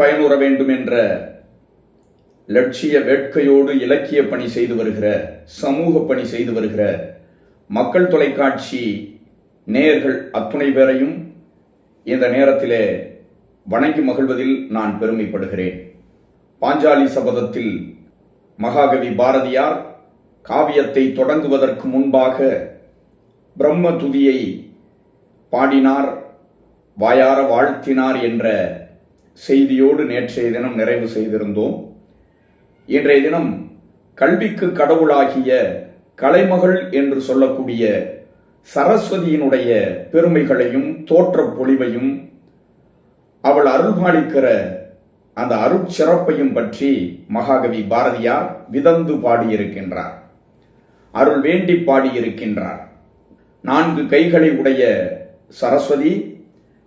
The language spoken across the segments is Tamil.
பயனுற வேண்டும் என்ற லட்சிய வேட்கையோடு இலக்கிய பணி செய்து வருகிற சமூக பணி செய்து வருகிற மக்கள் தொலைக்காட்சி நேயர்கள் அத்துணை பேரையும் இந்த நேரத்திலே வணங்கி மகிழ்வதில் நான் பெருமைப்படுகிறேன். பாஞ்சாலி சபதத்தில் மகாகவி பாரதியார் காவியத்தை தொடங்குவதற்கு முன்பாக பிரம்ம துதியை பாடினார் வாயார வாழ்த்தினார் என்ற செய்தியோடு நேற்றைய தினம் நிறைவு செய்திருந்தோம். இன்றைய தினம் கல்விக்கு கடவுளாகிய கலைமகள் என்று சொல்லக்கூடிய சரஸ்வதியினுடைய பெருமைகளையும் தோற்றப் பொலிவையும் அவள் அருள்பாலிக்கிற அந்த அருட்சிறப்பையும் பற்றி மகாகவி பாரதியார் விதந்து பாடியிருக்கின்றார். அருள் வேண்டி பாடியிருக்கின்றார். நான்கு கைகளை உடைய சரஸ்வதி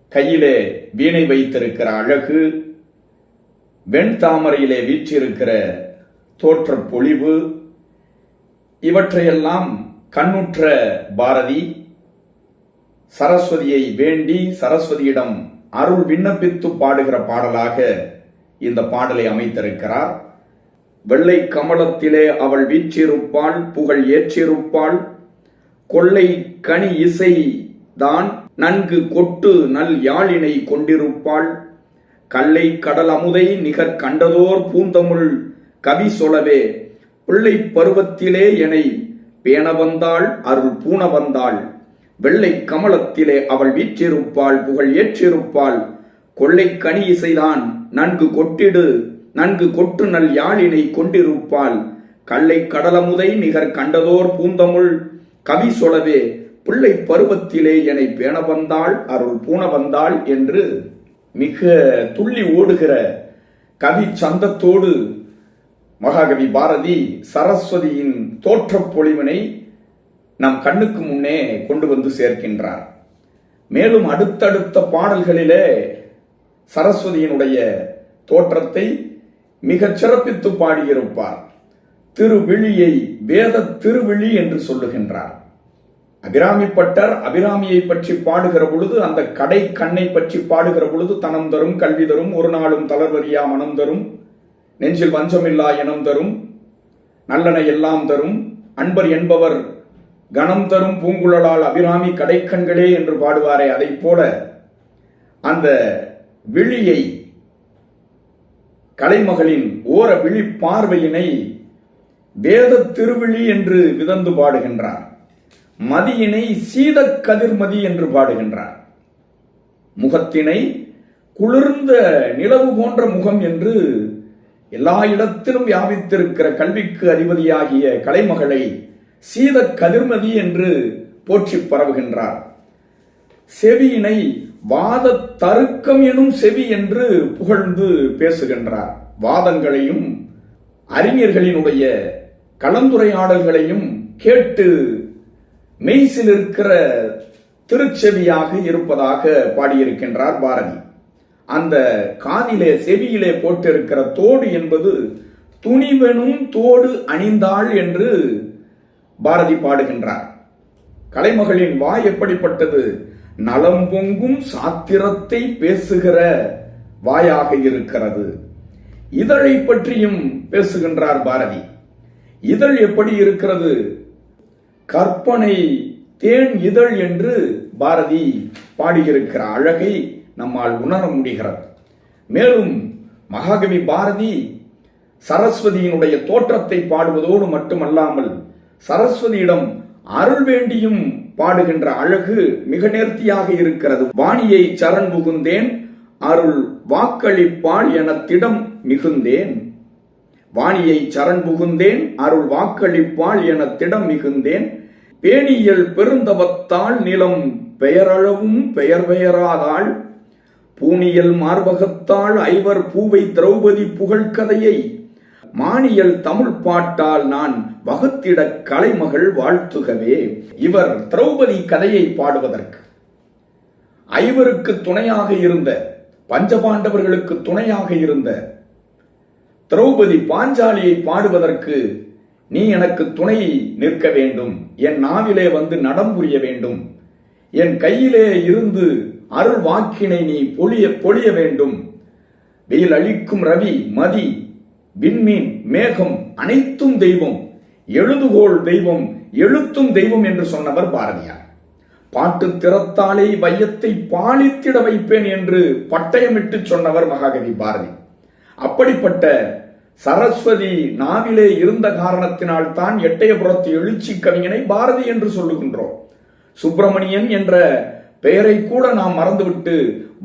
கையிலே வீணை வைத்திருக்கிற அழகு வெண்தாமரையிலே வீற்றிருக்கிற தோற்ற பொலிவு இவற்றையெல்லாம் கண்ணுற்ற பாரதி சரஸ்வதியை வேண்டி சரஸ்வதியிடம் அருள் விண்ணப்பித்து பாடுகிற பாடலாக இந்த பாடலை அமைத்திருக்கிறார். வெள்ளை கமலத்திலே அவள் வீற்றிருப்பாள் புகழ் ஏற்றிருப்பாள் கொள்ளை கனி இசை தான் நன்கு கொட்டு நல் யாழினை கொண்டிருப்பாள். கல்லை கடல் அமுதை நிகர் கண்டதோர் பூந்தமுள் கவி சொலவே பிள்ளை பருவத்திலே எனை பேண வந்தாள் அருள் பூண வந்தாள். வெள்ளை கமலத்திலே அவள் வீற்றிருப்பாள் புகழ் ஏற்றிருப்பாள். கொள்ளை கனி இசைதான் நன்கு கொட்டிடு நன்கு கொட்டு நல் யாழினை கொண்டிருப்பாள். கல்லை கடலமுதை நிகர் கண்டதோர் பூந்தமுள் கவி சொலவே பிள்ளை பருவத்திலே என்னை பேண வந்தாள் அருள் பூண வந்தாள் என்று மிக துள்ளி ஓடுகிற கவி சந்தத்தோடு மகாகவி பாரதி சரஸ்வதியின் தோற்றப் பொழிவினை நம் கண்ணுக்கு முன்னே கொண்டு வந்து சேர்க்கின்றார். மேலும் அடுத்தடுத்த பாடல்களிலே சரஸ்வதியினுடைய தோற்றத்தை மிகச் சிறப்பித்து பாடியிருப்பார். திருவிழியை வேத திருவிழி என்று சொல்லுகின்றார். அபிராமிப்பட்டர் அபிராமியை பற்றி பாடுகிற பொழுது அந்த கடை கண்ணை பற்றி பாடுகிற பொழுது தனம் தரும் கல்வி தரும் ஒரு நாளும் தளர்வரியா மனம் தரும் நெஞ்சில் வஞ்சமில்லா இனம் தரும் நல்லன எல்லாம் தரும் அன்பர் என்பவர் கணம் தரும் பூங்குழலால் அபிராமி கடைக்கண்களே என்று பாடுவாரே அதை போல அந்த விழியை கலைமகளின் ஓர விழி பார்வையினை வேத திருவிழி என்று விதந்து பாடுகின்றார். மதியினை சீத கதிர்மதி என்று பாடுகின்றார். முகத்தினை குளிர்ந்த நிலவு போன்ற முகம் என்று எல்லா இடத்திலும் வியாபித்திருக்கிற கல்விக்கு அதிபதியாகிய கலைமகளை சீத கதிர்மதி என்று போற்றி பரவுகின்றார். செவியினை வாத தருக்கம் எனும் செவி என்று புகழ்ந்து பேசுகின்றார். வாதங்களையும் அறிஞர்களினுடைய கலந்துரையாடல்களையும் கேட்டு மெய்சில் இருக்கிற திருச்செவியாக இருப்பதாக பாடியிருக்கின்றார் பாரதி. அந்த காதிலே செவியிலே போட்டிருக்கிற தோடு என்பது துணிவெனும் தோடு அணிந்தாள் என்று பாரதி பாடுகின்றார். கலைமகளின் வாய் எப்படிப்பட்டது? நலம் பொங்கும் சாத்திரத்தை பேசுகிற வாயாக இருக்கிறது. இதழை பற்றியும் பேசுகின்றார் பாரதி. இதழ் எப்படி இருக்கிறது? கற்பனை தேன் இதழ் என்று பாரதி பாடியிருக்கிற அழகை நம்மால் உணர முடிகிறது. மேலும் மகாகவி பாரதி சரஸ்வதியினுடைய தோற்றத்தை பாடுவதோடு மட்டுமல்லாமல் சரஸ்வதியிடம் அருள் வேண்டியும் பாடுகின்ற அழகு மிக நேர்த்தியாக இருக்கிறது. வாணியை சரண் புகுந்தேன் அருள் வாக்களிப்பாள் என திடம் மிகுந்தேன். வாணியை சரண் புகுந்தேன் அருள் வாக்களிப்பாள் என திடம் மிகுந்தேன். பேணியல் பெருந்தவத்தால் நிலம் பெயரளவும் பெயர் பெயராதாள் பூணியல் மார்பகத்தால் ஐவர் பூவை திரௌபதி புகழ்கதையை. மானியல் தமிழ் பாட்டால் நான் வகுத்திட கலைமகள் வாழ்த்துகவே. இவர் திரௌபதி கதையை பாடுவதற்கு. ஐவருக்கு துணையாக இருந்த பஞ்சபாண்டவர்களுக்கு துணையாக இருந்த திரௌபதி பாஞ்சாலியை பாடுவதற்கு நீ எனக்கு துணை நிற்க வேண்டும். என் நாவிலே வந்து நடம் புரிய வேண்டும். என் கையிலே இருந்து அருள் வாக்கினை நீ பொழிய பொழிய வேண்டும். வெயில் அழிக்கும் ரவி மதி விண்மீன் மேகம் அனைத்தும் தெய்வம். எழுதுகோள் தெய்வம் எழுத்தும் தெய்வம் என்று சொன்னவர் பாரதியார். பாட்டு திறத்தாலே வையத்தை பாலித்திட வைப்பேன் என்று பட்டயமிட்டு சொன்னவர் மகாகவி பாரதி. அப்படிப்பட்ட சரஸ்வதி நாவிலே இருந்த காரணத்தினால் தான் எட்டயபுரத்து எழுச்சி கவிஞனை பாரதி என்று சொல்லுகின்றோம். சுப்பிரமணியன் என்ற பெயரை கூட நாம் மறந்துவிட்டு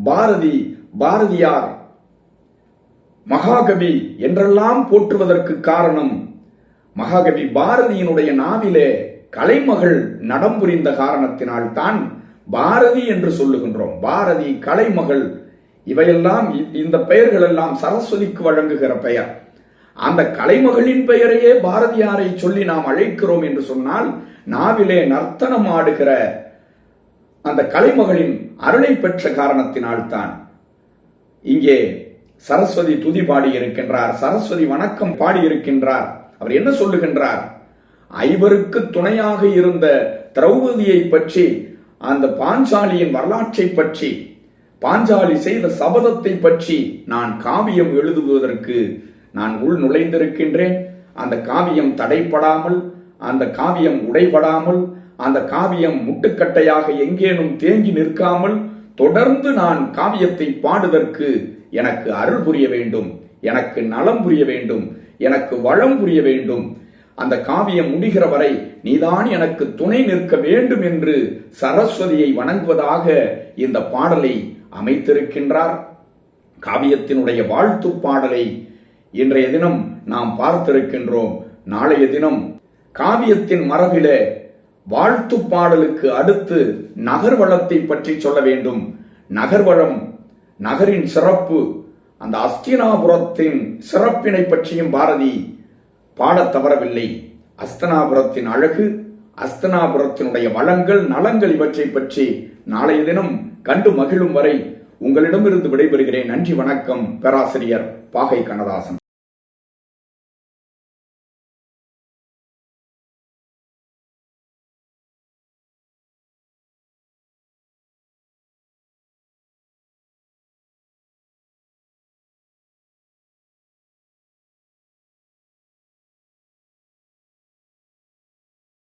பாரதி பாரதியார் மகாகவி என்றெல்லாம் போற்றுவதற்கு காரணம் மகாகவி பாரதியினுடைய நாவிலே கலைமகள் நடம் புரிந்த காரணத்தினால் தான் பாரதி என்று சொல்லுகின்றோம். பாரதி கலைமகள் இவையெல்லாம் இந்த பெயர்கள் எல்லாம் சரஸ்வதிக்கு வழங்குகிற பெயர். அந்த கலைமகளின் பெயரையே பாரதியாரை சொல்லி நாம் அழைக்கிறோம் என்று சொன்னால் நாவிலே நர்த்தனம் ஆடுகிற அந்த கலைமகளின் அருளை பெற்ற காரணத்தினால்தான் இங்கே சரஸ்வதி துதி பாடி இருக்கின்றார் சரஸ்வதி வணக்கம் பாடி இருக்கின்றார் அவர் என்ன சொல்லுகின்றார்? ஐவருக்கு துணையாக இருந்த திரௌபதியை பற்றி அந்த பாஞ்சாலியின் வரலாற்றை பற்றி பாஞ்சாலி செய்த சபதத்தை பற்றி நான் காவியம் எழுதுவதற்கு நான் உள் நுழைந்திருக்கின்றேன். அந்த காவியம் தடைப்படாமல் அந்த காவியம் உடைபடாமல் அந்த காவியம் முட்டுக்கட்டையாக எங்கேனும் தேங்கி நிற்காமல் தொடர்ந்து நான் காவியத்தை பாடுவதற்கு எனக்கு அருள் புரிய வேண்டும். எனக்கு நலம் புரிய வேண்டும். எனக்கு வளம் புரிய வேண்டும். அந்த காவியம் முடிகிற வரை நீதான் எனக்கு துணை நிற்க வேண்டும் என்று சரஸ்வதியை வணங்குவதாக இந்த பாடலை அமைத்திருக்கின்றார். காவியத்தினுடைய வாழ்த்து பாடலை இன்றைய தினம் நாம் பார்த்திருக்கின்றோம் நாளைய தினம் காவியத்தின் மரபிலே வாழ்த்து பாடலுக்கு அடுத்து நகர்வளத்தை பற்றி சொல்ல வேண்டும். நகர்வளம் நகரின் சிறப்பு அந்த அஸ்தினாபுரத்தின் சிறப்பினை பற்றியும் பாரதி பாடத் தவறவில்லை. அஸ்தனாபுரத்தின் அழகு அஸ்தனாபுரத்தினுடைய வளங்கள் நலங்கள் இவற்றை பற்றி நாளைய தினம் கண்டு மகிழும் வரை உங்களிடமிருந்து விடைபெறுகிறேன். நன்றி வணக்கம். பேராசிரியர் பாகை கண்ணதாசன்.